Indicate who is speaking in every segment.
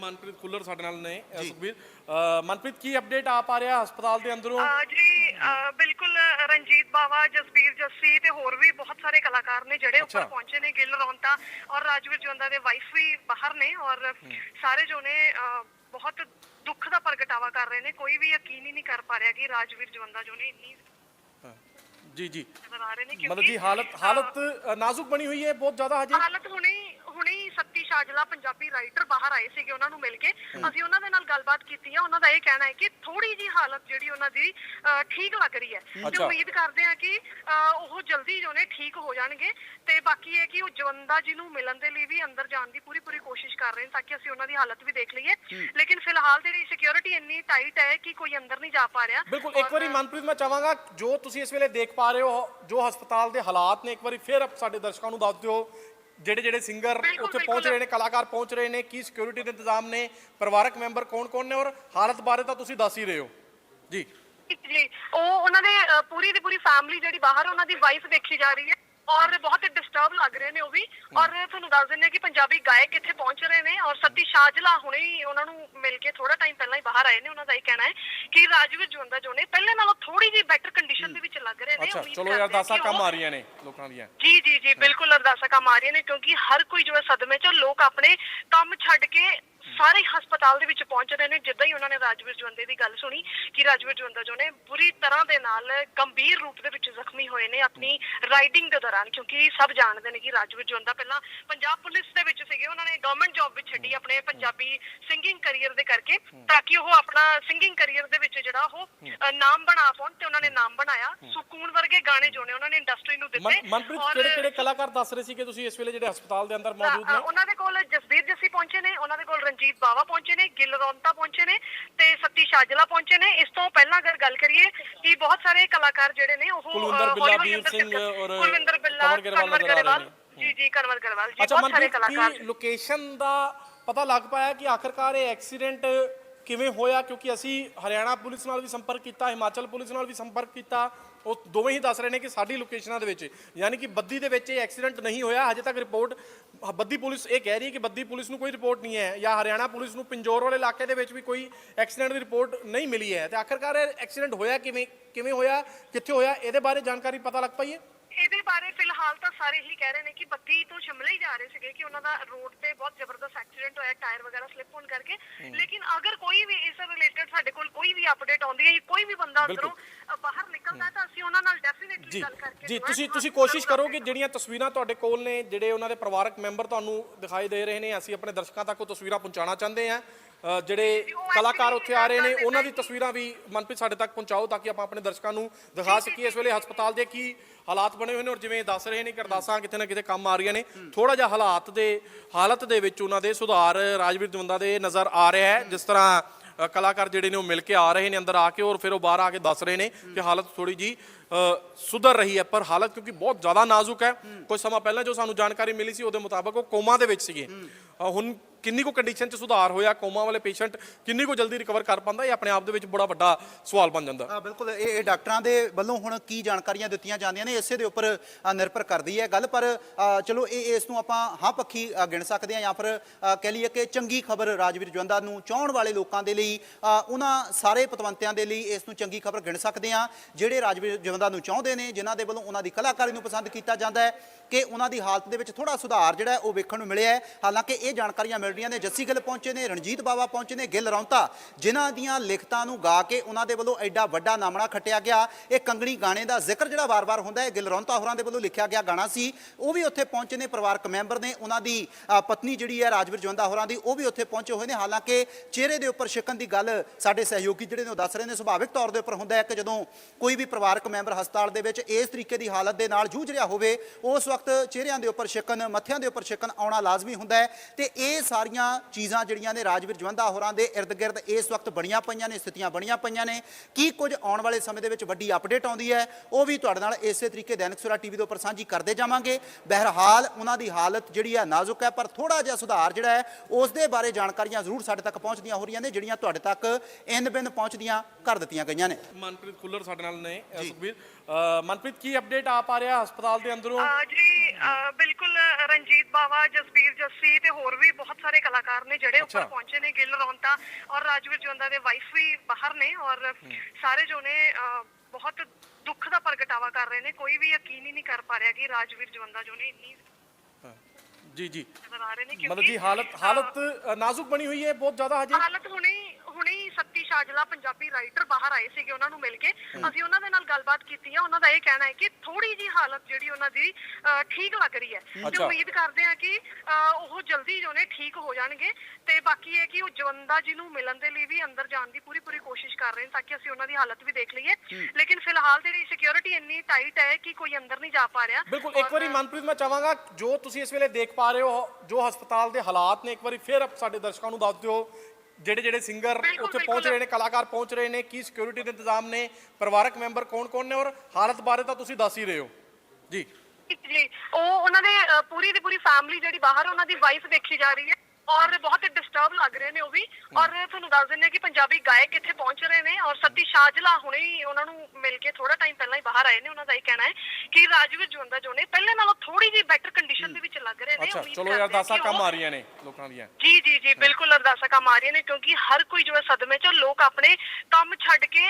Speaker 1: ਮਨਪ੍ਰੀਤ ਖੁੱਲਰ ਸਾਡੇ ਨਾਲ ਨੇ ਅ, ਸੁਖਬੀਰ। ਅ, ਮਨਪ੍ਰੀਤ ਕੀ ਅਪਡੇਟ ਆ ਪਾ ਰਿਹਾ ਹਸਪਤਾਲ ਦੇ ਅੰਦਰੋਂ?
Speaker 2: ਅਹ ਜੀ ਅਹ ਬਿਲਕੁਲ ਅਹ ਰਣਜੀਤ ਬਾਵਾ ਜਸਬੀਰ ਜੱਸੀ ਤੇ ਹੋਰ ਵੀ ਬਹੁਤ ਸਾਰੇ ਕਲਾਕਾਰ ਨੇ ਜਿਹੜੇ ਉੱਪਰ। ਪਹੁੰਚੇ ਨੇ ਗਿੱਲ ਰੌਂਤਾ ਔਰ ਰਾਜਵੀਰ ਜਵੰਦਾ ਦੇ ਵਾਈਫ ਵੀ ਬਾਹਰ ਨੇ ਔਰ ਸਾਰੇ ਜੋ ਨੇ ਅਹ ਬਹੁਤ ਦੁੱਖ ਦਾ ਪ੍ਰਗਟਾਵਾ ਕਰ ਰਹੇ ਨੇ। ਕੋਈ ਵੀ ਯਕੀਨ ਹੀ ਨਹੀਂ ਕਰ ਪਾ ਰਿਹਾ ਕਿ ਰਾਜਵੀਰ ਜਵੰਦਾ ਜੋ ਨੇ ਇੰਨੀ
Speaker 1: ਹਾਂ। ਜੀ ਜੀ।
Speaker 2: ਨਜ਼ਰ ਆ ਰਹੇ ਨੇ
Speaker 1: ਮਤਲਬ ਜੀ ਹਾਲਤ ਹਾਲਤ ਅ, ਨਾਜ਼ੁਕ ਬਣੀ ਹੋਈ ਹੈ ਬਹੁਤ ਜ਼ਿਆਦਾ ਹਜੇ?
Speaker 2: ਹਾਲਤ ਹੁਣੇ ਸ਼ਾਜਲਾ ਪੰਜਾਬੀ ਰਾਈਟਰ ਬਾਹਰ ਆਏ ਸੀਗੇ ਉਹਨਾਂ ਨੂੰ ਮਿਲ ਕੇ। ਅਸੀਂ ਉਹਨਾਂ ਦੇ ਨਾਲ ਗੱਲਬਾਤ ਕੀਤੀ ਹੈ ਉਹਨਾਂ ਦਾ ਇਹ ਕਹਿਣਾ ਹੈ ਕਿ ਥੋੜੀ ਜੀ ਹਾਲਤ ਜਿਹੜੀ ਉਹਨਾਂ ਦੀ ਠੀਕ ਲੱਗ ਰਹੀ ਹੈ। ਤੇ
Speaker 1: ਅੱਛਾ।
Speaker 2: ਉਮੀਦ ਕਰਦੇ ਹਾਂ ਕਿ ਉਹ ਜਲਦੀ ਜੋ ਨੇ ਠੀਕ ਹੋ ਜਾਣਗੇ। ਤੇ ਬਾਕੀ ਇਹ ਕਿ ਉਹ ਜਵੰਦਾ ਜੀ ਨੂੰ ਮਿਲਣ ਦੇ ਲਈ ਵੀ ਅੰਦਰ ਜਾਣ ਦੀ ਪੂਰੀ ਪੂਰੀ ਕੋਸ਼ਿਸ਼ ਕਰ ਰਹੇ ਨੇ ਤਾਂ ਕਿ ਅਸੀਂ ਉਹਨਾਂ ਦੀ ਹਾਲਤ ਵੀ ਦੇਖ ਲਈਏ। ਲੇਕਿਨ ਫਿਲਹਾਲ ਜਿਹੜੀ ਸਿਕਿਉਰਿਟੀ ਇੰਨੀ ਟਾਈਟ ਹੈ ਕਿ ਕੋਈ ਅੰਦਰ ਨਹੀਂ ਜਾ ਪਾ ਰਿਹਾ।
Speaker 1: ਬਿਲਕੁਲ ਇੱਕ ਵਾਰੀ ਮਨਪ੍ਰੀਤ ਮੈਂ ਚਾਹਾਂਗਾ ਜੋ ਤੁਸੀਂ ਇਸ ਵੇਲੇ ਦੇਖ ਪਾ ਰਹੇ ਹੋ ਜੋ ਹਸਪਤਾਲ ਦੇ ਹਾਲਾਤ ਨੇ ਇੱਕ ਵਾਰੀ ਫਿਰ ਸਾਡੇ ਦਰਸ਼ਕਾਂ ਨੂੰ ਦੱਸ ਦਿਓ ਜਿਹੜੇ ਜਿਹੜੇ ਸਿੰਗਰ ਉੱਥੇ ਪਹੁੰਚ। ਰਹੇ ਨੇ ਕਲਾਕਾਰ ਪਹੁੰਚ ਰਹੇ ਨੇ ਕੀ ਸਿਕਿਉਰਿਟੀ ਦੇ ਇੰਤਜ਼ਾਮ ਨੇ ਪਰਿਵਾਰਕ ਮੈਂਬਰ ਕੌਣ-ਕੌਣ ਨੇ ਔਰ ਹਾਲਤ ਬਾਰੇ ਤਾਂ ਤੁਸੀਂ ਦੱਸ ਹੀ ਰਹੇ ਹੋ। ਜੀ।
Speaker 2: ਜੀ ਉਹ ਉਹਨਾਂ ਦੇ ਪੂਰੀ ਦੀ ਪੂਰੀ ਫੈਮਿਲੀ ਜਿਹੜੀ ਬਾਹਰ ਉਹਨਾਂ ਦੀ ਵਾਈਫ ਦੇਖੀ ਜਾ ਰਹੀ ਹੈ ਔਰ ਬਹੁਤ ਡਿਸਟਰਬ ਲੱਗ ਰਹੇ ਨੇ ਉਹ ਵੀ। ਔਰ ਤੁਹਾਨੂੰ ਦੱਸ ਦਿੰਦੇ ਹਾਂ ਕਿ ਪੰਜਾਬੀ ਗਾਇਕ ਇੱਥੇ ਪਹੁੰਚ ਰਹੇ ਨੇ ਔਰ ਸਤੀ ਸ਼ਾਜਲਾ ਹੁਣੇ ਹੀ ਉਹਨਾਂ ਨੂੰ ਮਿਲ ਕੇ ਥੋੜਾ ਟਾਈਮ ਪਹਿਲਾਂ ਹੀ ਬਾਹਰ ਆਏ ਨੇ ਉਹਨਾਂ ਦਾ ਇਹ ਕਹਿਣਾ ਹੈ ਕਿ ਰਾਜਵੀਰ ਜਵੰਦਾ ਜੋ ਨੇ ਪਹਿਲੇ ਨਾਲੋਂ ਥੋੜੀ ਜਿਹੀ ਬੈਟਰ ਕੰਡੀਸ਼ਨ ਦੇ ਵਿੱਚ ਲੱਗ ਰਹੇ ਨੇ
Speaker 1: ਅੱਛਾ ਚਲੋ
Speaker 2: ਕਰਦੇ
Speaker 1: ਯਾਰ
Speaker 2: ਹਾਂ
Speaker 1: ਦਾਸਾ
Speaker 2: ਕਿ
Speaker 1: ਕੰਮ ਆ ਰਹੀਆਂ ਨੇ ਲੋਕਾਂ ਦੀਆਂ।
Speaker 2: ਜੀ ਜੀ ਜੀ ਬਿਲਕੁਲ ਅਰਦਾਸਾਂ ਕੰਮ ਆ ਰਹੀਆਂ ਨੇ ਕਿਉਂਕਿ ਹਰ ਕੋਈ ਜੋ ਹੈ ਸਦਮੇ ਚ ਲੋਕ ਆਪਣੇ ਕੰਮ ਛੱਡ ਕੇ ਸਾਰੇ ਹਸਪਤਾਲ ਦੇ ਵਿੱਚ ਪਹੁੰਚ ਰਹੇ ਨੇ। ਜਿੱਦਾਂ ਹੀ ਉਹਨਾਂ ਨੇ ਰਾਜਵੀਰ ਜਵੰਦੇ ਦੀ ਗੱਲ ਸੁਣੀ ਕਿ ਰਾਜਵੀਰ ਜਵੰਦਾ ਜੋ ਨੇ ਬੁਰੀ ਤਰ੍ਹਾਂ ਦੇ ਨਾਲ ਗੰਭੀਰ ਰੂਪ ਦੇ ਵਿੱਚ ਜ਼ਖਮੀ ਹੋਏ ਨੇ ਆਪਣੀ ਰਾਈਡਿੰਗ ਦੇ ਦੌਰਾਨ ਕਿਉਂਕਿ ਸਭ ਜਾਣਦੇ ਨੇ ਕਿ ਰਾਜਵੀਰ ਜਵੰਦਾ ਪਹਿਲਾਂ ਪੰਜਾਬ ਪੁਲਿਸ ਦੇ ਵਿੱਚ ਸੀਗੇ। ਉਹਨਾਂ ਨੇ ਗਵਰਨਮੈਂਟ ਜੌਬ ਵੀ ਛੱਡੀ ਆਪਣੇ ਪੰਜਾਬੀ ਸਿੰਗਿੰਗ ਕੈਰੀਅਰ ਦੇ ਕਰਕੇ ਤਾਂ ਕਿ ਉਹ ਆਪਣਾ ਸਿੰਗਿੰਗ ਕੈਰੀਅਰ ਦੇ ਵਿੱਚ ਜਿਹੜਾ ਉਹ ਨਾਮ ਬਣਾ ਪਾਉਣ ਤੇ ਉਹਨਾਂ ਨੇ ਨਾਮ ਬਣਾਇਆ। ਸੁਕੂਨ ਵਰਗੇ ਗਾਣੇ ਜੋ ਨੇ ਉਹਨਾਂ ਨੇ ਇੰਡਸਟਰੀ ਨੂੰ ਦਿੱਤੇ।
Speaker 1: ਮਨ- ਮਨਪ੍ਰੀਤ ਕਿਹੜੇ ਕਿਹੜੇ ਕਲਾਕਾਰ ਦੱਸ ਰਹੇ ਸੀ ਕਿ ਤੁਸੀਂ ਇਸ ਵੇਲੇ ਜਿਹੜੇ ਹਸਪਤਾਲ ਦੇ ਅੰਦਰ ਮੌਜੂਦ ਨੇ?
Speaker 2: ਉਹਨਾਂ ਦੇ ਕੋਲ ਜਸਬੀਰ ਜੱਸੀ ਪਹੁੰਚੇ ਨੇ। ਉਹਨਾਂ ਦੇ ਕੋਲ ਰਣਜੀਤ ਬਾਵਾ ਪਹੁੰਚੇ ਨੇ ਗਿੱਲ ਰੌਂਤਾ ਪਹੁੰਚੇ ਨੇ ਤੇ ਸਤੀ ਸ਼ਾਜਲਾ ਪਹੁੰਚੇ ਨੇ। ਇਸ ਤੋਂ ਪਹਿਲਾਂ ਅਗਰ ਗੱਲ ਕਰੀਏ ਕਿ ਬਹੁਤ ਸਾਰੇ ਕਲਾਕਾਰ ਜਿਹੜੇ ਨੇ ਉਹ
Speaker 1: ਕੁਲਵਿੰਦਰ ਬਿੱਲਾ, ਵੀਰ ਸਿੰਘ ਔਰ
Speaker 2: ਕੁਲਵਿੰਦਰ ਬਿੱਲਾ ਕਨਵਰ ਗਰੇਵਾਲ। ਜੀ ਜੀ ਕਨਵਰ ਗਰੇਵਾਲ। ਜੀ ਬਹੁਤ ਸਾਰੇ ਕਲਾਕਾਰ।
Speaker 1: ਲੋਕੇਸ਼ਨ ਦਾ ਪਤਾ ਲੱਗ ਪਾਇਆ ਕਿ ਆਖਰਕਾਰ ਇਹ ਐਕਸੀਡੈਂਟ ਕਿਵੇਂ ਹੋਇਆ? ਕਿਉਂਕਿ ਅਸੀਂ ਹਰਿਆਣਾ ਪੁਲਿਸ ਨਾਲ ਵੀ ਸੰਪਰਕ ਕੀਤਾ ਹਿਮਾਚਲ ਪੁਲਿਸ ਨਾਲ ਵੀ ਸੰਪਰਕ ਕੀਤਾ। ਉਹ ਦੋਵੇਂ ਹੀ ਦੱਸ ਰਹੇ ਨੇ ਕਿ ਸਾਡੀ ਲੋਕੇਸ਼ਨਾਂ ਦੇ ਵਿੱਚ ਯਾਨੀ ਕਿ ਬੱਦੀ ਦੇ ਵਿੱਚ ਇਹ ਐਕਸੀਡੈਂਟ ਨਹੀਂ ਹੋਇਆ ਹਜੇ ਤੱਕ ਰਿਪੋਰਟ ਬੱਦੀ ਪੁਲਿਸ ਇਹ ਕਹਿ ਰਹੀ ਹੈ ਕਿ ਬੱਦੀ ਪੁਲਿਸ ਨੂੰ ਕੋਈ ਰਿਪੋਰਟ ਨਹੀਂ ਹੈ ਜਾਂ ਹਰਿਆਣਾ ਪੁਲਿਸ ਨੂੰ ਪਿੰਜੌਰ ਵਾਲੇ ਇਲਾਕੇ ਦੇ ਵਿੱਚ ਵੀ ਕੋਈ ਐਕਸੀਡੈਂਟ ਦੀ ਰਿਪੋਰਟ ਨਹੀਂ ਮਿਲੀ ਹੈ। ਤੇ ਆਖਰਕਾਰ ਇਹ ਐਕਸੀਡੈਂਟ ਹੋਇਆ ਕਿਵੇਂ ਕਿਵੇਂ ਹੋਇਆ ਕਿੱਥੇ ਹੋਇਆ ਇਹਦੇ ਬਾਰੇ ਜਾਣਕਾਰੀ ਪਤਾ ਲੱਗ ਪਈ ਹੈ
Speaker 2: ਇਹਦੇ ਬਾਰੇ ਫਿਲਹਾਲ ਤਾਂ ਸਾਰੇ ਹੀ ਕਹਿ ਰਹੇ ਨੇ ਕਿ ਬੱਤੀ ਤੋਂ ਸ਼ਿਮਲੇ ਹੀ ਜਾ ਰਹੇ ਸੀਗੇ ਕਿ ਉਹਨਾਂ ਦਾ ਰੋਡ ਤੇ ਬਹੁਤ ਜ਼ਬਰਦਸਤ ਐਕਸੀਡੈਂਟ ਹੋਇਆ ਟਾਇਰ ਵਗੈਰਾ ਸਲਿੱਪ ਹੋਣ ਕਰਕੇ। ਲੇਕਿਨ ਅਗਰ ਕੋਈ ਵੀ ਇਸ ਰਿਲੇਟਡ ਸਾਡੇ ਕੋਲ ਕੋਈ ਵੀ ਅਪਡੇਟ ਆਉਂਦੀ ਹੈ ਕੋਈ ਵੀ ਬੰਦਾ ਅੰਦਰੋਂ ਨਿਕਲਦਾ ਤਾਂ ਅਸੀਂ ਉਹਨਾਂ ਨਾਲ ਡੈਫੀਨਿਟਲੀ
Speaker 1: ਜੀ
Speaker 2: ਗੱਲ ਕਰਕੇ
Speaker 1: ਜੀ ਤੁਸੀਂ ਤੁਸੀਂ ਕੋਸ਼ਿਸ਼ ਕਰੋ ਕਿ ਜਿਹੜੀਆਂ ਤਸਵੀਰਾਂ ਤੁਹਾਡੇ ਕੋਲ ਨੇ ਜਿਹੜੇ ਉਹਨਾਂ ਦੇ ਪਰਿਵਾਰਕ ਮੈਂਬਰ ਤੁਹਾਨੂੰ ਦਿਖਾਈ ਦੇ ਰਹੇ ਨੇ ਅਸੀਂ ਆਪਣੇ ਦਰਸ਼ਕਾਂ ਤੱਕ ਉਹ ਤਸਵੀਰਾਂ ਪਹੁੰਚਾਉਣਾ ਚਾਹੁੰਦੇ ਅ, ਜਿਹੜੇ ਕਲਾਕਾਰ ਉੱਥੇ ਆ ਰਹੇ ਨੇ ਉਹਨਾਂ ਦੀ ਤਸਵੀਰਾਂ ਵੀ ਮਨਪ੍ਰੀਤ ਸਾਡੇ ਤੱਕ ਪਹੁੰਚਾਓ ਤਾਂ ਕਿ ਆਪਾਂ ਆਪਣੇ ਦਰਸ਼ਕਾਂ ਨੂੰ ਦਿਖਾ ਸਕੀਏ ਇਸ ਵੇਲੇ ਹਸਪਤਾਲ ਦੇ ਕੀ ਹਾਲਾਤ ਬਣੇ ਹੋਏ ਨੇ ਔਰ ਜਿਵੇਂ ਦੱਸ ਰਹੇ ਨੇ ਕਿ ਅਰਦਾਸਾਂ ਕਿਤੇ ਨਾ ਕਿਤੇ ਕੰਮ ਆ ਰਹੀਆਂ ਨੇ। ਥੋੜਾ ਜਿਹਾ ਹਾਲਾਤ ਦੇ ਹਾਲਤ ਦੇ ਵਿੱਚ ਉਹਨਾਂ ਦੇ ਸੁਧਾਰ ਰਾਜਵੀਰ ਜਵੰਦਾ ਦੇ ਨਜ਼ਰ ਆ ਰਿਹਾ ਹੈ ਜਿਸ ਤਰ੍ਹਾਂ ਕਲਾਕਾਰ ਜਿਹੜੇ ਨੇ ਉਹ ਮਿਲ ਕੇ ਆ ਰਹੇ ਨੇ ਅੰਦਰ ਆ ਕੇ ਔਰ ਫਿਰ ਉਹ ਬਾਹਰ ਆ ਕੇ ਦੱਸ ਰਹੇ ਨੇ ਕਿ ਹਾਲਤ ਥੋੜੀ ਜੀ ਸੁਧਰ ਰਹੀ ਹੈ, ਪਰ ਹਾਲਤ ਕਿਉਂਕਿ ਬਹੁਤ ਜ਼ਿਆਦਾ ਨਾਜ਼ੁਕ ਹੈ। ਕੁਝ ਸਮਾਂ ਪਹਿਲਾਂ ਜੋ ਸਾਨੂੰ ਜਾਣਕਾਰੀ ਮਿਲੀ ਸੀ, ਉਹਦੇ ਮੁਤਾਬਕ ਉਹ ਕੋਮਾ ਦੇ ਵਿੱਚ ਸੀਗੇ। ਹੁਣ ਕਿੰਨੀ ਕੋ ਕੰਡੀਸ਼ਨ 'ਚ ਸੁਧਾਰ ਹੋਇਆ, ਕੋਮਾ ਵਾਲੇ ਪੇਸ਼ੈਂਟ ਕਿੰਨੀ ਕੋ ਜਲਦੀ ਰਿਕਵਰ ਕਰ ਪਾਉਂਦਾ, ਇਹ ਆਪਣੇ ਆਪ ਦੇ ਵਿੱਚ ਬੜਾ ਵੱਡਾ ਸਵਾਲ ਬਣ ਜਾਂਦਾ।
Speaker 3: ਆ ਬਿਲਕੁਲ, ਇਹ ਇਹ ਡਾਕਟਰਾਂ ਦੇ ਵੱਲੋਂ ਹੁਣ ਕੀ ਜਾਣਕਾਰੀਆਂ ਦਿੱਤੀਆਂ ਜਾਂਦੀਆਂ ਨੇ, ਇਸੇ ਦੇ ਉੱਪਰ ਨਿਰਭਰ ਕਰਦੀ ਹੈ ਗੱਲ, ਪਰ ਚਲੋ, ਇਹ, ਇਸ ਨੂੰ ਆਪਾਂ ਹਾਂ ਪੱਖੀ ਗਿਣ ਸਕਦੇ ਹਾਂ ਜਾਂ ਫਿਰ ਕਹਿ ਲਈਏ ਕਿ ਚੰਗੀ ਖਬਰ ਰਾਜਵੀਰ ਜਵੰਦਾ ਨੂੰ ਚਾਹਣ ਵਾਲੇ ਲੋਕਾਂ ਦੇ ਲਈ ਉਹਨਾਂ ਸਾਰੇ ਪਤਵੰਤਿਆਂ ਦੇ ਲਈ ਇਸ ਨੂੰ ਚੰਗੀ ਖਬਰ ਗਿਣ ਸਕਦੇ ਹਾਂ, ਜਿਹੜੇ ਰਾਜਵੀਰ ਜਵੰਦਾ ਨੂੰ ਚਾਹੁੰਦੇ ਨੇ ਜਿਨ੍ਹਾਂ ਦੇ ਵੱਲੋਂ ਉਹਨਾਂ ਦੀ ਕਲਾਕਾਰੀ ਨੂੰ ਪਸੰਦ ਕੀਤਾ ਜਾਂਦਾ ਹੈ। ਕਿ ਉਹਨਾਂ ਦੀ ਹਾਲਤ ਦੇ ਵਿੱਚ ਥੋੜਾ ਸੁਧਾਰ ਜਿਹੜਾ ਉਹ ਵੇਖਣ ਨੂੰ ਮਿਲਿਆ ਹੈ। ਹਾਲਾਂਕਿ ਇਹ ਜਾਣਕਾਰੀਆਂ ਮਿਲ ਰਹੀਆਂ ਨੇ, ਜੱਸੀ ਗਿੱਲ ਪਹੁੰਚੇ ਨੇ, ਰਣਜੀਤ ਬਾਵਾ ਪਹੁੰਚੇ ਨੇ, ਗਿੱਲ ਰੌਂਤਾ, ਜਿਨ੍ਹਾਂ ਦੀਆਂ ਲਿਖਤਾਂ ਨੂੰ ਗਾ ਕੇ ਉਹਨਾਂ ਦੇ ਵੱਲੋਂ ਐਡਾ ਵੱਡਾ ਨਾਮਣਾ ਖੱਟਿਆ ਗਿਆ। ਇਹ ਕੰਗਣੀ ਗਾਣੇ ਦਾ ਜ਼ਿਕਰ ਜਿਹੜਾ ਵਾਰ-ਵਾਰ ਹੁੰਦਾ ਹੈ, ਗਿੱਲ ਰੌਂਤਾ ਹੋਰਾਂ ਦੇ ਵੱਲੋਂ ਲਿਖਿਆ ਗਿਆ ਗਾਣਾ ਸੀ, ਉਹ ਵੀ ਉੱਥੇ ਪਹੁੰਚੇ ਨੇ, ਪਰਿਵਾਰਕ ਮੈਂਬਰ ਨੇ, ਉਹਨਾਂ ਦੀ ਪਤਨੀ ਜਿਹੜੀ ਹੈ ਰਾਜਵੀਰ ਜਵੰਦਾ ਹੋਰਾਂ ਦੀ, ਉਹ ਵੀ ਉੱਥੇ ਪਹੁੰਚੇ ਹੋਏ ਨੇ। ਹਾਲਾਂਕਿ ਚਿਹਰੇ ਦੇ ਉੱਪਰ ਸ਼ਿਕਨ ਦੀ ਗੱਲ ਸਾਡੇ ਸਹਿਯੋਗੀ ਜਿਹੜੇ ਨੇ ਉਹ ਦੱਸ ਰਹੇ ਨੇ, ਸੁਭਾਵਿਕ ਤੌਰ ਦੇ ਉੱਪਰ ਹੁੰਦਾ ਹੈ ਕਿ ਜਦੋਂ ਕੋਈ ਵੀ ਪਰਿਵਾਰਕ ਮੈਂਬਰ ਹਸਪਤਾਲ ਦੇ ਵਿੱਚ ਇਸ ਤਰੀਕੇ ਦੀ ਹਾਲਤ ਦੇ ਨਾਲ ਜੂਝ ਰਿਹਾ ਹੋਵੇ, ਉਸ ਵਕਤ ਚਿਹਰਿਆਂ ਦੇ ਉੱਪਰ ਸ਼ਿਕਨ ਮੱਥਿਆਂ ਦੇ ਉੱਪਰ ਸ਼ਿਕਨ ਆਉਣਾ ਲਾਜ਼ਮੀ ਹੁੰਦਾ ਹੈ ਤੇ ਇਹ ਸਾਰੀਆਂ ਚੀਜ਼ਾਂ ਜਿਹੜੀਆਂ ਨੇ ਰਾਜਵੀਰ ਜਵੰਦਾ ਹੋਰਾਂ ਦੇ ਇਰਦ ਗਿਰਦ ਇਸ ਵਕਤ ਬਣੀਆਂ ਪਈਆਂ ਨੇ ਸਥਿਤੀਆਂ ਬਣੀਆਂ ਪਈਆਂ ਨੇ। ਕੀ ਕੁਝ ਆਉਣ ਵਾਲੇ ਸਮੇਂ ਦੇ ਵਿੱਚ ਵੱਡੀ ਅਪਡੇਟ ਆਉਂਦੀ ਹੈ ਉਹ ਵੀ ਤੁਹਾਡੇ ਨਾਲ ਇਸੇ ਤਰੀਕੇ ਦੈਨਿਕ ਸਵੇਰਾ ਟੀਵੀ ਦੇ ਉੱਪਰ ਸਾਂਝੀ ਕਰਦੇ ਜਾਵਾਂਗੇ। ਬਹਿਰਹਾਲ ਉਹਨਾਂ ਦੀ ਹਾਲਤ ਜਿਹੜੀ ਹੈ ਨਾਜ਼ੁਕ ਹੈ ਪਰ ਥੋੜਾ ਜਿਹਾ ਸੁਧਾਰ ਜਿਹੜਾ ਹੈ ਉਸ ਦੇ ਬਾਰੇ ਜਾਣਕਾਰੀਆਂ ਜ਼ਰੂਰ ਸਾਡੇ ਤੱਕ ਪਹੁੰਚਦੀਆਂ ਹੋ ਰਹੀਆਂ ਨੇ ਜਿਹੜੀਆਂ ਤੁਹਾਡੇ ਤੱਕ ਇਨ ਬਿਨ ਪਹੁੰਚਦੀਆਂ ਕਰ ਦਿੱਤੀਆਂ ਗਈਆਂ ਨੇ।
Speaker 1: ਮਨਪ੍ਰੀਤ ਖੁੱਲਰ ਸਾਡੇ ਨਾਲ ਨੇ ਸੁਖਬੀਰ ਮਨਪ੍ਰੀਤ ਕੀ ਅਪਡੇਟ ਆ ਪਾ ਰਿਹਾ ਹਸਪਤਾਲ ਦੇ ਅੰਦਰੋਂ?
Speaker 2: ਅਹ ਜੀ ਅਹ ਬਿਲਕੁਲ ਅਹ ਰਣਜੀਤ ਬਾਵਾ ਜਸਬੀਰ ਜੱਸੀ ਤੇ ਹੋਰ ਵੀ ਬਹੁਤ ਸਾਰੇ ਕਲਾਕਾਰ ਨੇ ਜਿਹੜੇ ਉੱਪਰ। ਪਹੁੰਚੇ ਨੇ ਗਿੱਲ ਰੌਂਤਾ ਔਰ ਰਾਜਵੀਰ ਜਵੰਦਾ ਦੇ ਵਾਈਫ ਵੀ ਬਾਹਰ ਨੇ ਔਰ ਸਾਰੇ ਜੋ ਨੇ ਅਹ ਬਹੁਤ ਦੁੱਖ ਦਾ ਪ੍ਰਗਟਾਵਾ ਕਰ ਰਹੇ ਨੇ। ਕੋਈ ਵੀ ਯਕੀਨ ਹੀ ਨਹੀਂ ਕਰ ਪਾ ਰਿਹਾ ਕਿ ਰਾਜਵੀਰ ਜਵੰਦਾ ਜੋ ਨੇ ਇੰਨੀ
Speaker 1: ਜੀ ਜੀ।
Speaker 2: ਨਜ਼ਰ ਆ ਰਹੇ ਨੇ
Speaker 1: ਮਤਲਬ ਜੀ ਹਾਲਤ ਹਾਲਤ ਅ, ਨਾਜ਼ੁਕ ਬਣੀ ਹੋਈ ਹੈ ਬਹੁਤ ਜ਼ਿਆਦਾ ਹਜੇ?
Speaker 2: ਹਾਲਤ ਹੁਣੇ ਸ਼ਾਜਲਾ ਪੰਜਾਬੀ ਰਾਈਟਰ ਬਾਹਰ ਆਏ ਸੀਗੇ ਉਹਨਾਂ ਨੂੰ ਮਿਲ ਕੇ। ਅਸੀਂ ਉਹਨਾਂ ਦੇ ਨਾਲ ਗੱਲਬਾਤ ਕੀਤੀ ਹੈ ਉਹਨਾਂ ਦਾ ਇਹ ਕਹਿਣਾ ਹੈ ਕਿ ਥੋੜੀ ਜੀ ਹਾਲਤ ਜਿਹੜੀ ਉਹਨਾਂ ਦੀ ਠੀਕ ਲੱਗ ਰਹੀ ਹੈ। ਤੇ
Speaker 1: ਅੱਛਾ।
Speaker 2: ਉਮੀਦ ਕਰਦੇ ਹਾਂ ਕਿ ਉਹ ਜਲਦੀ ਜੋ ਨੇ ਠੀਕ ਹੋ ਜਾਣਗੇ। ਤੇ ਬਾਕੀ ਇਹ ਕਿ ਉਹ ਜਵੰਦਾ ਜੀ ਨੂੰ ਮਿਲਣ ਦੇ ਲਈ ਵੀ ਅੰਦਰ ਜਾਣ ਦੀ ਪੂਰੀ ਪੂਰੀ ਕੋਸ਼ਿਸ਼ ਕਰ ਰਹੇ ਨੇ ਤਾਂ ਕਿ ਅਸੀਂ ਉਹਨਾਂ ਦੀ ਹਾਲਤ ਵੀ ਦੇਖ ਲਈਏ। ਲੇਕਿਨ ਫਿਲਹਾਲ ਜਿਹੜੀ ਸਿਕਿਉਰਿਟੀ ਇੰਨੀ ਟਾਈਟ ਹੈ ਕਿ ਕੋਈ ਅੰਦਰ ਨਹੀਂ ਜਾ ਪਾ ਰਿਹਾ।
Speaker 1: ਬਿਲਕੁਲ ਇੱਕ ਵਾਰੀ ਮਨਪ੍ਰੀਤ ਮੈਂ ਚਾਹਾਂਗਾ ਜੋ ਤੁਸੀਂ ਇਸ ਵੇਲੇ ਦੇਖ ਪਾ ਰਹੇ ਹੋ ਜੋ ਹਸਪਤਾਲ ਦੇ ਹਾਲਾਤ ਨੇ ਇੱਕ ਵਾਰੀ ਫਿਰ ਸਾਡੇ ਦਰਸ਼ਕਾਂ ਨੂੰ ਦੱਸ ਦਿਓ ਜਿਹੜੇ ਜਿਹੜੇ ਸਿੰਗਰ ਉੱਥੇ ਪਹੁੰਚ। ਰਹੇ ਨੇ ਕਲਾਕਾਰ ਪਹੁੰਚ ਰਹੇ ਨੇ ਕੀ ਸਿਕਿਉਰਿਟੀ ਦੇ ਇੰਤਜ਼ਾਮ ਨੇ ਪਰਿਵਾਰਕ ਮੈਂਬਰ ਕੌਣ-ਕੌਣ ਨੇ ਔਰ ਹਾਲਤ ਬਾਰੇ ਤਾਂ ਤੁਸੀਂ ਦੱਸ ਹੀ ਰਹੇ ਹੋ। ਜੀ।
Speaker 2: ਜੀ ਉਹ ਉਹਨਾਂ ਦੇ ਪੂਰੀ ਦੀ ਪੂਰੀ ਫੈਮਿਲੀ ਜਿਹੜੀ ਬਾਹਰ ਉਹਨਾਂ ਦੀ ਵਾਈਫ ਦੇਖੀ ਜਾ ਰਹੀ ਹੈ। ਔਰ ਬਹੁਤ ਡਿਸਟਰਬ ਲੱਗ ਰਹੇ ਨੇ ਉਹ ਵੀ। ਔਰ ਤੁਹਾਨੂੰ ਦੱਸ ਦਿੰਦੇ ਹਾਂ ਕਿ ਪੰਜਾਬੀ ਗਾਇਕ ਇੱਥੇ ਪਹੁੰਚ ਰਹੇ ਨੇ ਔਰ ਸਤੀ ਸ਼ਾਜਲਾ ਹੁਣੇ ਹੀ ਉਹਨਾਂ ਨੂੰ ਮਿਲ ਕੇ ਥੋੜਾ ਟਾਈਮ ਪਹਿਲਾਂ ਹੀ ਬਾਹਰ ਆਏ ਨੇ। ਉਹਨਾਂ ਦਾ ਇਹ ਕਹਿਣਾ ਹੈ ਕਿ ਰਾਜਵੀਰ ਜਵੰਦਾ ਜੋ ਨੇ ਪਹਿਲੇ ਨਾਲੋਂ ਥੋੜੀ ਜਿਹੀ ਬੈਟਰ ਕੰਡੀਸ਼ਨ ਦੇ ਵਿੱਚ ਲੱਗ ਰਹੇ ਨੇ।
Speaker 1: ਅੱਛਾ
Speaker 2: ਉਮੀਦ
Speaker 1: ਚਲੋ
Speaker 2: ਕਰਦੇ
Speaker 1: ਯਾਰ
Speaker 2: ਹਾਂ
Speaker 1: ਕੰਮ
Speaker 2: ਉਹ-
Speaker 1: ਆ ਰਹੀਆਂ ਨੇ ਲੋਕਾਂ ਦੀਆਂ।
Speaker 2: ਜੀ ਜੀ ਜੀ ਬਿਲਕੁਲ ਅਰਦਾਸਾਂ ਕੰਮ ਆ ਰਹੀਆਂ ਨੇ ਕਿਉਂਕਿ ਹਰ ਕੋਈ ਜੋ ਹੈ ਸਦਮੇ ਚ ਲੋਕ ਆਪਣੇ ਕੰਮ ਛੱਡ ਕੇ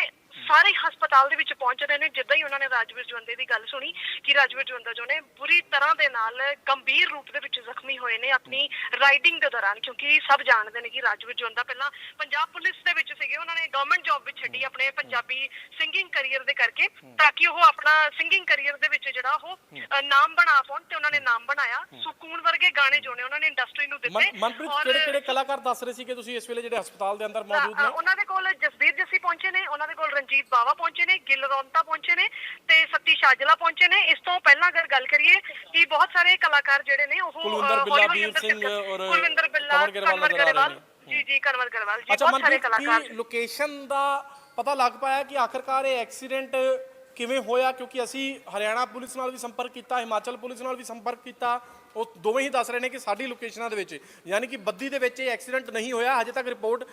Speaker 2: ਸਾਰੇ ਹਸਪਤਾਲ ਦੇ ਵਿੱਚ ਪਹੁੰਚ ਰਹੇ ਨੇ। ਜਿੱਦਾਂ ਹੀ ਉਹਨਾਂ ਨੇ ਰਾਜਵੀਰ ਜਵੰਦੇ ਦੀ ਗੱਲ ਸੁਣੀ ਕਿ ਰਾਜਵੀਰ ਜਵੰਦਾ ਜੋ ਨੇ ਬੁਰੀ ਤਰ੍ਹਾਂ ਦੇ ਨਾਲ ਗੰਭੀਰ ਰੂਪ ਦੇ ਵਿੱਚ ਜ਼ਖਮੀ ਹੋਏ ਨੇ ਆਪਣੀ ਰਾਈਡਿੰਗ ਦੇ ਦੌਰਾਨ ਕਿਉਂਕਿ ਸਭ ਜਾਣਦੇ ਨੇ ਕਿ ਰਾਜਵੀਰ ਜਵੰਦਾ ਪਹਿਲਾਂ ਪੰਜਾਬ ਪੁਲਿਸ ਦੇ ਵਿੱਚ ਸੀਗੇ। ਉਹਨਾਂ ਨੇ ਗਵਰਨਮੈਂਟ ਜੌਬ ਵਿੱਚ ਛੱਡੀ ਆਪਣੇ ਪੰਜਾਬੀ ਸਿੰਗਿੰਗ ਕੈਰੀਅਰ ਦੇ ਕਰਕੇ ਤਾਂ ਕਿ ਉਹ ਆਪਣਾ ਸਿੰਗਿੰਗ ਕੈਰੀਅਰ ਦੇ ਵਿੱਚ ਜਿਹੜਾ ਉਹ ਨਾਮ ਬਣਾ ਪਾਉਣ ਤੇ ਉਹਨਾਂ ਨੇ ਨਾਮ ਬਣਾਇਆ। ਸੁਕੂਨ ਵਰਗੇ ਗਾਣੇ ਜੋ ਨੇ ਉਹਨਾਂ ਨੇ ਇੰਡਸਟਰੀ ਨੂੰ ਦਿੱਤੇ।
Speaker 1: ਮਨ- ਮਨਪ੍ਰੀਤ ਕਿਹੜੇ ਕਿਹੜੇ ਕਲਾਕਾਰ ਦੱਸ ਰਹੇ ਸੀ ਕਿ ਤੁਸੀਂ ਇਸ ਵੇਲੇ ਜਿਹੜੇ ਹਸਪਤਾਲ ਦੇ ਅੰਦਰ ਮੌਜੂਦ ਨੇ?
Speaker 2: ਉਹਨਾਂ ਦੇ ਕੋਲ ਜਸਬੀਰ ਜੱਸੀ ਪਹੁੰਚੇ ਨੇ। ਉਹਨਾਂ ਦੇ ਕੋਲ ਰਣਜੀਤ ਬਾਵਾ ਪਹੁੰਚੇ ਨੇ ਗਿੱਲ ਰੌਂਤਾ ਪਹੁੰਚੇ ਨੇ ਤੇ ਸਤੀ ਸ਼ਾਜਲਾ ਪਹੁੰਚੇ ਨੇ। ਇਸ ਤੋਂ ਪਹਿਲਾਂ ਅਗਰ ਗੱਲ ਕਰੀਏ ਕਿ ਬਹੁਤ ਸਾਰੇ ਕਲਾਕਾਰ ਜਿਹੜੇ ਨੇ ਉਹ
Speaker 1: ਕੁਲਵਿੰਦਰ ਬਿੱਲਾ, ਵੀਰ ਸਿੰਘ ਔਰ
Speaker 2: ਕੁਲਵਿੰਦਰ ਬਿੱਲਾ ਕਨਵਰ ਗਰੇਵਾਲ। ਜੀ ਜੀ ਕਨਵਰ ਗਰੇਵਾਲ। ਜੀ ਬਹੁਤ ਸਾਰੇ ਕਲਾਕਾਰ।
Speaker 1: ਲੋਕੇਸ਼ਨ ਦਾ ਪਤਾ ਲੱਗ ਪਾਇਆ ਕਿ ਆਖਰਕਾਰ ਇਹ ਐਕਸੀਡੈਂਟ ਕਿਵੇਂ ਹੋਇਆ? ਕਿਉਂਕਿ ਅਸੀਂ ਹਰਿਆਣਾ ਪੁਲਿਸ ਨਾਲ ਵੀ ਸੰਪਰਕ ਕੀਤਾ, ਹਿਮਾਚਲ ਪੁਲਿਸ ਨਾਲ ਵੀ ਸੰਪਰਕ ਕੀਤਾ। ਉਹ ਦੋਵੇਂ ਹੀ ਦੱਸ ਰਹੇ ਨੇ ਕਿ ਸਾਡੀ ਲੋਕੇਸ਼ਨਾਂ ਦੇ ਵਿੱਚ, ਯਾਨੀ ਕਿ ਬੱਦੀ ਦੇ ਵਿੱਚ ਇਹ ਐਕਸੀਡੈਂਟ ਨਹੀਂ ਹੋਇਆ। ਹਜੇ ਤੱਕ ਰਿਪੋਰਟ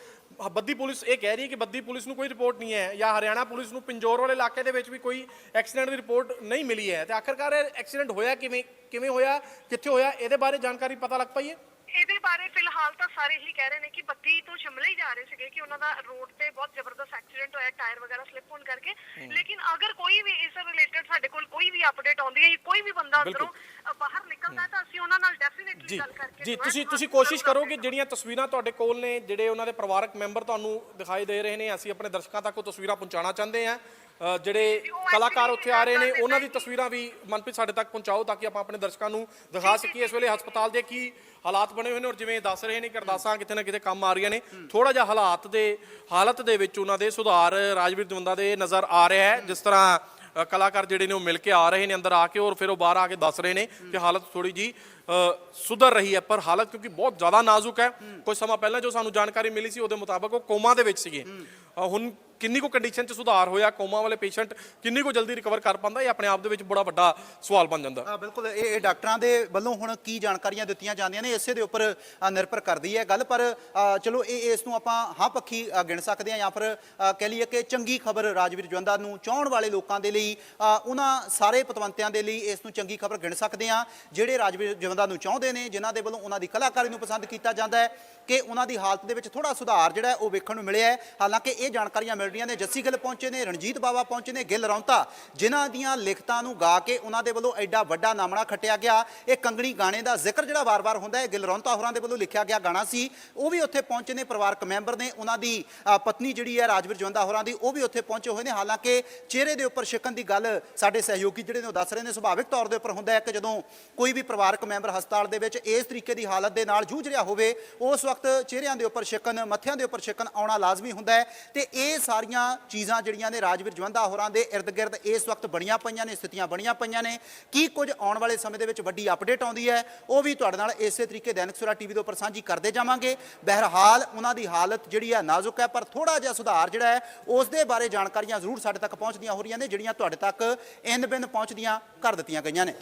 Speaker 1: ਬੱਦੀ ਪੁਲਿਸ ਇਹ ਕਹਿ ਰਹੀ ਹੈ ਕਿ ਬੱਦੀ ਪੁਲਿਸ ਨੂੰ ਕੋਈ ਰਿਪੋਰਟ ਨਹੀਂ ਹੈ ਜਾਂ ਹਰਿਆਣਾ ਪੁਲਿਸ ਨੂੰ ਪਿੰਜੌਰ ਵਾਲੇ ਇਲਾਕੇ ਦੇ ਵਿੱਚ ਵੀ ਕੋਈ ਐਕਸੀਡੈਂਟ ਦੀ ਰਿਪੋਰਟ ਨਹੀਂ ਮਿਲੀ ਹੈ। ਤੇ ਆਖਰਕਾਰ ਇਹ ਐਕਸੀਡੈਂਟ ਹੋਇਆ ਕਿਵੇਂ ਕਿਵੇਂ ਹੋਇਆ, ਕਿੱਥੇ ਹੋਇਆ, ਇਹਦੇ ਬਾਰੇ ਜਾਣਕਾਰੀ ਪਤਾ ਲੱਗ ਪਈ ਹੈ
Speaker 2: ਇਹਦੇ ਬਾਰੇ ਫਿਲਹਾਲ ਤਾਂ ਸਾਰੇ ਹੀ ਕਹਿ ਰਹੇ ਨੇ ਕਿ ਬੱਤੀ ਤੋਂ ਸ਼ਿਮਲੇ ਹੀ ਜਾ ਰਹੇ ਸੀਗੇ ਕਿ ਉਹਨਾਂ ਦਾ ਰੋਡ ਤੇ ਬਹੁਤ ਜ਼ਬਰਦਸਤ ਐਕਸੀਡੈਂਟ ਹੋਇਆ ਟਾਇਰ ਵਗੈਰਾ ਸਲਿੱਪ ਹੋਣ ਕਰਕੇ। ਲੇਕਿਨ ਅਗਰ ਕੋਈ ਵੀ ਇਸ ਰਿਲੇਟਡ ਸਾਡੇ ਕੋਲ ਕੋਈ ਵੀ ਅਪਡੇਟ ਆਉਂਦੀ ਹੈ ਕੋਈ ਵੀ ਬੰਦਾ ਅੰਦਰੋਂ ਬਾਹਰ ਨਿਕਲਦਾ ਤਾਂ ਅਸੀਂ ਉਹਨਾਂ ਨਾਲ ਡੈਫੀਨਿਟਲੀ ਗੱਲ ਕਰਕੇ
Speaker 1: ਜੀ ਤੁਸੀਂ ਤੁਸੀਂ ਕੋਸ਼ਿਸ਼ ਕਰੋ ਕਿ ਜਿਹੜੀਆਂ ਤਸਵੀਰਾਂ ਤੁਹਾਡੇ ਕੋਲ ਨੇ ਜਿਹੜੇ ਉਹਨਾਂ ਦੇ ਪਰਿਵਾਰਕ ਮੈਂਬਰ ਤੁਹਾਨੂੰ ਦਿਖਾਈ ਦੇ ਰਹੇ ਨੇ ਅਸੀਂ ਆਪਣੇ ਦਰਸ਼ਕਾਂ ਤੱਕ ਉਹ ਤਸਵੀਰਾਂ ਪਹੁੰਚਾਉਣਾ ਚਾਹੁੰਦੇ ਆ ਜਿਹੜੇ ਕਲਾਕਾਰ ਉੱਥੇ ਆ ਰਹੇ ਨੇ ਉਹਨਾਂ ਦੀ ਤਸਵੀਰਾਂ ਵੀ ਮਨਪ੍ਰੀਤ ਸਾਡੇ ਤੱਕ ਪਹੁੰਚਾਓ ਤਾਂ ਕਿ ਆਪਾਂ ਆਪਣੇ ਦਰਸ਼ਕਾਂ ਨੂੰ ਦਿਖਾ ਸਕੀਏ ਇਸ ਵੇਲੇ ਹਸਪਤਾਲ ਦੇ ਕੀ ਹਾਲਾਤ ਬਣੇ ਹੋਏ ਨੇ ਔਰ ਜਿਵੇਂ ਦੱਸ ਰਹੇ ਨੇ ਕਿ ਅਰਦਾਸਾਂ ਕਿਤੇ ਨਾ ਕਿਤੇ ਕੰਮ ਆ ਰਹੀਆਂ ਨੇ। ਥੋੜਾ ਜਿਹਾ ਹਾਲਾਤ ਦੇ ਹਾਲਤ ਦੇ ਵਿੱਚ ਉਹਨਾਂ ਦੇ ਸੁਧਾਰ ਰਾਜਵੀਰ ਦਵੰਦਾ ਦੇ ਨਜ਼ਰ ਆ ਰਿਹਾ ਹੈ ਜਿਸ ਤਰ੍ਹਾਂ ਕਲਾਕਾਰ ਜਿਹੜੇ ਨੇ ਉਹ ਮਿਲ ਕੇ ਆ ਰਹੇ ਨੇ ਅੰਦਰ ਆ ਕੇ ਔਰ ਫਿਰ ਉਹ ਬਾਹਰ ਆ ਕੇ ਦੱਸ ਰਹੇ ਨੇ ਕਿ ਹਾਲਤ ਥੋੜੀ ਜੀ ਸੁਧਰ ਰਹੀ ਹੈ, ਪਰ ਹਾਲਤ ਕਿਉਂਕਿ ਬਹੁਤ ਜ਼ਿਆਦਾ ਨਾਜ਼ੁਕ ਹੈ। ਕੁਝ ਸਮਾਂ ਪਹਿਲਾਂ ਜੋ ਸਾਨੂੰ ਜਾਣਕਾਰੀ ਮਿਲੀ ਸੀ, ਉਹਦੇ ਮੁਤਾਬਕ ਉਹ ਕੋਮਾ ਦੇ ਵਿੱਚ ਸੀਗੇ। ਹੁਣ ਕਿੰਨੀ ਕੋ ਕੰਡੀਸ਼ਨ 'ਚ ਸੁਧਾਰ ਹੋਇਆ, ਕੋਮਾ ਵਾਲੇ ਪੇਸ਼ੈਂਟ ਕਿੰਨੀ ਕੋ ਜਲਦੀ ਰਿਕਵਰ ਕਰ ਪਾਉਂਦਾ, ਇਹ ਆਪਣੇ ਆਪ ਦੇ ਵਿੱਚ ਬੜਾ ਵੱਡਾ ਸਵਾਲ ਬਣ ਜਾਂਦਾ।
Speaker 3: ਆ ਬਿਲਕੁਲ, ਇਹ ਇਹ ਡਾਕਟਰਾਂ ਦੇ ਵੱਲੋਂ ਹੁਣ ਕੀ ਜਾਣਕਾਰੀਆਂ ਦਿੱਤੀਆਂ ਜਾਂਦੀਆਂ ਨੇ, ਇਸੇ ਦੇ ਉੱਪਰ ਨਿਰਭਰ ਕਰਦੀ ਹੈ ਗੱਲ, ਪਰ ਚਲੋ, ਇਹ, ਇਸ ਨੂੰ ਆਪਾਂ ਹਾਂ ਪੱਖੀ ਗਿਣ ਸਕਦੇ ਹਾਂ ਜਾਂ ਫਿਰ ਕਹਿ ਲਈਏ ਕਿ ਚੰਗੀ ਖਬਰ ਰਾਜਵੀਰ ਜਵੰਦਾ ਨੂੰ ਚਾਹਣ ਵਾਲੇ ਲੋਕਾਂ ਦੇ ਲਈ ਉਹਨਾਂ ਸਾਰੇ ਪਤਵੰਤਿਆਂ ਦੇ ਲਈ ਇਸ ਨੂੰ ਚੰਗੀ ਖਬਰ ਗਿਣ ਸਕਦੇ ਹਾਂ, ਜਿਹੜੇ ਰਾਜਵੀਰ ਜਵੰਦਾ ਨੂੰ ਚਾਹੁੰਦੇ ਨੇ, ਜਿਨ੍ਹਾਂ ਦੇ ਵੱਲੋਂ ਉਹਨਾਂ ਦੀ ਕਲਾਕਾਰੀ ਨੂੰ ਪਸੰਦ ਕੀਤਾ ਜਾਂਦਾ ਹੈ, ਕਿ ਉਹਨਾਂ ਦੀ ਹਾਲਤ ਦੇ ਵਿੱਚ ਥੋੜਾ ਸੁਧਾਰ ਜਿਹੜਾ ਉਹ ਵੇਖਣ ਨੂੰ ਮਿਲਿਆ ਹੈ। ਹਾਲਾਂਕਿ ਇਹ ਜਾਣਕਾਰੀਆਂ ਮਿਲ ਰਹੀਆਂ ਨੇ, ਜੱਸੀ ਗਿੱਲ ਪਹੁੰਚੇ ਨੇ, ਰਣਜੀਤ ਬਾਵਾ ਪਹੁੰਚੇ ਨੇ, ਗਿੱਲ ਰੌਂਤਾ, ਜਿਨ੍ਹਾਂ ਦੀਆਂ ਲਿਖਤਾਂ ਨੂੰ ਗਾ ਕੇ ਉਹਨਾਂ ਦੇ ਵੱਲੋਂ ਐਡਾ ਵੱਡਾ ਨਾਮਣਾ ਖੱਟਿਆ ਗਿਆ। ਇਹ ਕੰਗਣੀ ਗਾਣੇ ਦਾ ਜ਼ਿਕਰ ਜਿਹੜਾ ਵਾਰ-ਵਾਰ ਹੁੰਦਾ ਹੈ, ਗਿੱਲ ਰੌਂਤਾ ਹੋਰਾਂ ਦੇ ਵੱਲੋਂ ਲਿਖਿਆ ਗਿਆ ਗਾਣਾ ਸੀ, ਉਹ ਵੀ ਉੱਥੇ ਪਹੁੰਚੇ ਨੇ, ਪਰਿਵਾਰਕ ਮੈਂਬਰ ਨੇ, ਉਹਨਾਂ ਦੀ ਪਤਨੀ ਜਿਹੜੀ ਹੈ, ਰਾਜਵੀਰ ਜਵੰਦਾ ਹੋਰਾਂ ਦੀ, ਉਹ ਵੀ ਉੱਥੇ ਪਹੁੰਚੇ ਹੋਏ ਨੇ। ਹਾਲਾਂਕਿ ਚਿਹਰੇ ਦੇ ਉੱਪਰ ਸ਼ਿਕਨ ਦੀ ਗੱਲ ਸਾਡੇ ਸਹਿਯੋਗੀ ਜਿਹੜੇ ਨੇ ਉਹ ਦੱਸ ਰਹੇ ਨੇ, ਸੁਭਾਵਿਕ ਤੌਰ ਦੇ ਉੱਪਰ ਹੁੰਦਾ ਹੈ ਕਿ ਜਦੋਂ ਕੋਈ ਵੀ ਪਰਿਵਾਰਕ ਮੈਂਬਰ ਹਸਪਤਾਲ ਦੇ ਵਿੱਚ ਇਸ ਤਰੀਕੇ ਦੀ ਹਾਲਤ ਦੇ ਨਾਲ ਜੂਝ ਰਿਹਾ ਹੋਵੇ, ਉਸ ਵਕਤ ਚਿਹਰਿਆਂ ਦੇ ਉੱਪਰ ਸ਼ਿਕਨ ਮੱਥਿਆਂ ਦੇ ਉੱਪਰ ਸ਼ਿਕਨ ਆਉਣਾ ਲਾਜ਼ਮੀ ਹੁੰਦਾ ਹੈ। ਤੇ ਇਹ ਸਾਰੀਆਂ ਚੀਜ਼ਾਂ ਜਿਹੜੀਆਂ ਨੇ ਰਾਜਵੀਰ ਜਵੰਦਾ ਹੋਰਾਂ ਦੇ ਇਰਦ ਗਿਰਦ ਇਸ ਵਕਤ ਬਣੀਆਂ ਪਈਆਂ ਨੇ, ਸਥਿਤੀਆਂ ਬਣੀਆਂ ਪਈਆਂ ਨੇ। ਕੀ ਕੁਝ ਆਉਣ ਵਾਲੇ ਸਮੇਂ ਦੇ ਵਿੱਚ ਵੱਡੀ ਅਪਡੇਟ ਆਉਂਦੀ ਹੈ, ਉਹ ਵੀ ਤੁਹਾਡੇ ਨਾਲ ਇਸੇ ਤਰੀਕੇ ਦੈਨਿਕ ਸਵੇਰਾ ਟੀਵੀ ਦੇ ਉੱਪਰ ਸਾਂਝੀ ਕਰਦੇ ਜਾਵਾਂਗੇ। ਬਹਿਰਹਾਲ ਉਹਨਾਂ ਦੀ ਹਾਲਤ ਜਿਹੜੀ ਹੈ ਨਾਜ਼ੁਕ ਹੈ, ਪਰ ਥੋੜਾ ਜਿਹਾ ਸੁਧਾਰ ਜਿਹੜਾ ਹੈ, ਉਸ ਦੇ ਬਾਰੇ ਜਾਣਕਾਰੀਆਂ ਜ਼ਰੂਰ ਸਾਡੇ ਤੱਕ ਪਹੁੰਚਦੀਆਂ ਹੋ ਰਹੀਆਂ ਨੇ, ਜਿਹੜੀਆਂ ਤੁਹਾਡੇ ਤੱਕ ਇਨ ਬਿਨ ਪਹੁੰਚਦੀਆਂ ਕਰ ਦਿੱਤੀਆਂ ਗਈਆਂ ਨੇ।